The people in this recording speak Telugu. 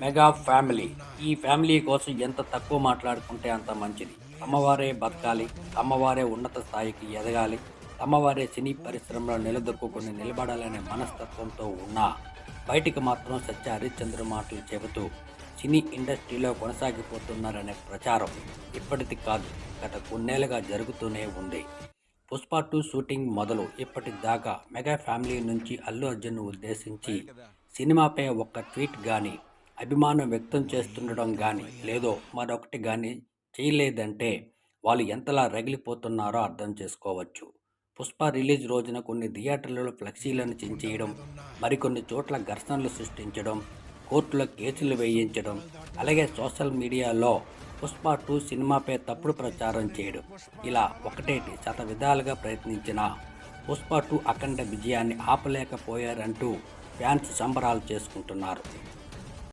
Mega family. ఈ ఫ్యామిలీ కోసం ఎంత తక్కువ మాట్లాడుకుంటే అంత మంచిది. అమ్మవారే బతకాలి అమ్మవారే ఉన్నత స్థాయికి ఎదగాలి అమ్మవారే సినీ పరిశ్రమలో నిలదొక్కుని నిలబడాలనే మనస్తత్వంతో ఉన్నా బయటికి మాత్రం సత్య హరిశ్చంద్ర మాటలు చెబుతూ సినీ ఇండస్ట్రీలో కొనసాగిపోతున్నారనే ప్రచారం ఇప్పటిది కాదు గత కొన్నేళ్ళుగా జరుగుతూనే ఉంది. పుష్ప టూ షూటింగ్ మొదలు ఇప్పటిదాకా మెగా ఫ్యామిలీ నుంచి అల్లు అర్జున్ను ఉద్దేశించి సినిమాపై ఒక్క ట్వీట్ కానీ అభిమానం వ్యక్తం చేస్తుండడం కానీ లేదో మరొకటి కానీ చేయలేదంటే వాళ్ళు ఎంతలా రగిలిపోతున్నారో అర్థం చేసుకోవచ్చు. పుష్ప రిలీజ్ రోజున కొన్ని థియేటర్లలో ఫ్లెక్సీలను చించేయడం మరికొన్ని చోట్ల ఘర్షణలు సృష్టించడం కోర్టులో కేసులు వేయించడం అలాగే సోషల్ మీడియాలో పుష్ప టూ సినిమాపై తప్పుడు ప్రచారం చేయడం. ఇలా ఒకటేటి శత విధాలుగా ప్రయత్నించిన పుష్ప టూ అఖండ విజయాన్ని ఆపలేకపోయారంటూ ఫ్యాన్స్ సంబరాలు చేసుకుంటున్నారు.